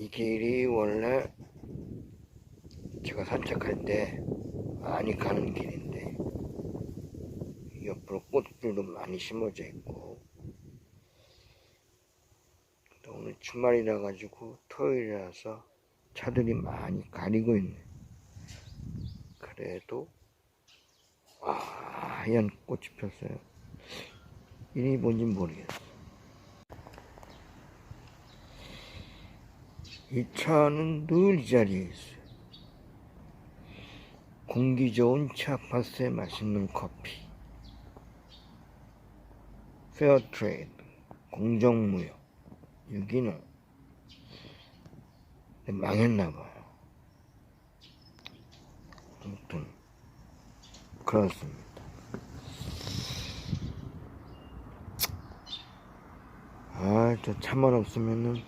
이 길이 원래 제가 산책할 때 많이 가는 길인데 옆으로 꽃들도 많이 심어져 있고 또 오늘 주말이라 가지고 토요일이라서 차들이 많이 가리고 있네. 그래도 와 하얀 꽃이 폈어요. 이름이 뭔지 모르겠어. 이 차는 늘 이 자리에 있어요. 공기 좋은 치아파스에 맛있는 커피. 페어트레이드, 공정무역, 유기농. 망했나봐요. 아무튼, 그렇습니다. 아, 저 차만 없으면은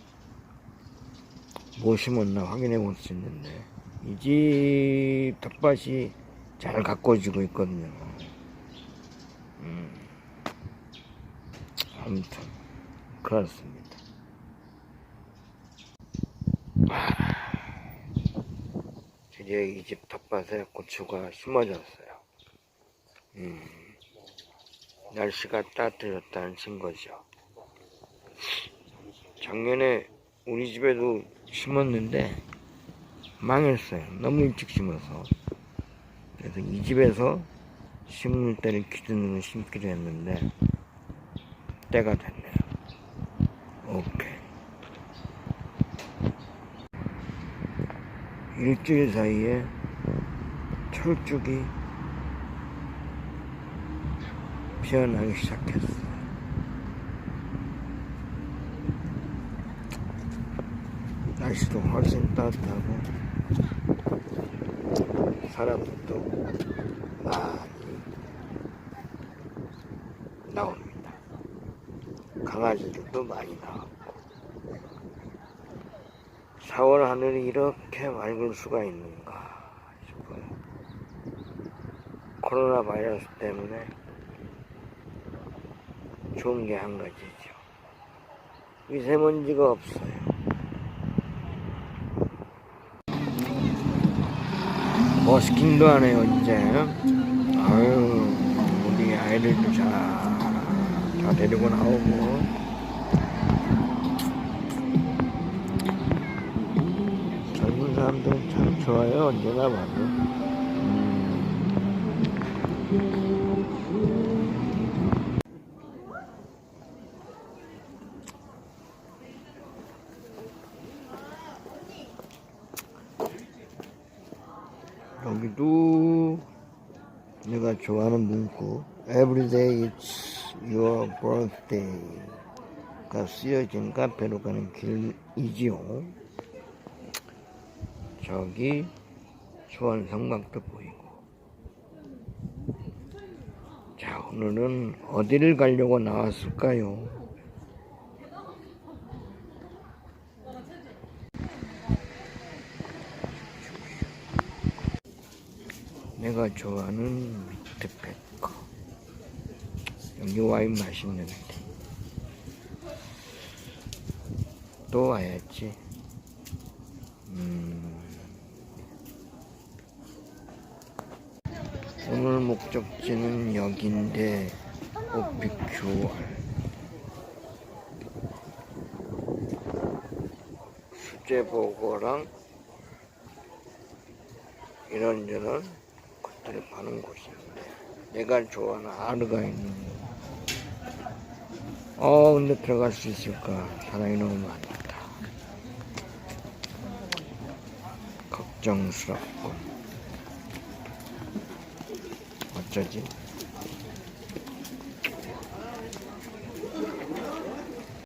뭐 심었나 확인해 볼 수 있는데 이 집 텃밭이 잘 가꿔지고 있거든요. 음. 아무튼 그렇습니다. 아, 드디어 이 집 텃밭에 고추가 심어졌어요. 음. 날씨가 따뜻해졌다는 증거죠. 작년에 우리 집에도 심었는데 망했어요. 너무 일찍 심어서. 그래서 이 집에서 심을 때를 기준으로 심기로 했는데 때가 됐네요. 오케이. 일주일 사이에 철쭉이 피어나기 시작했어요. 날씨도 훨씬 따뜻하고 사람들도 많이 나옵니다. 강아지들도 많이 나오고 4월 하늘이 이렇게 맑을 수가 있는가 싶어요. 코로나 바이러스 때문에 좋은 게 한 가지죠. 미세먼지가 없어요. 버스킹도 하네요 이제. 아유 우리 아이들도 잘, 다 데리고 나오고. 젊은 사람들은 참 좋아요 언제나 봐도 여기도 내가 좋아하는 문구 Everyday it's your birthday가 쓰여진 카페로 가는 길이지요 저기 수원 성곽도 보이고 자 오늘은 어디를 가려고 나왔을까요? 내가 좋아하는 미트페커. 여기 와인 맛있는데. 또 와야지. 음. 오늘 목적지는 여긴데 오피큐알. 수제버거랑 이런저런 것들을 파는 곳인데 내가 좋아하는 아르가 있는 어 근데 들어갈 수 있을까? 사람이 너무 많다. 걱정스럽고. 어쩌지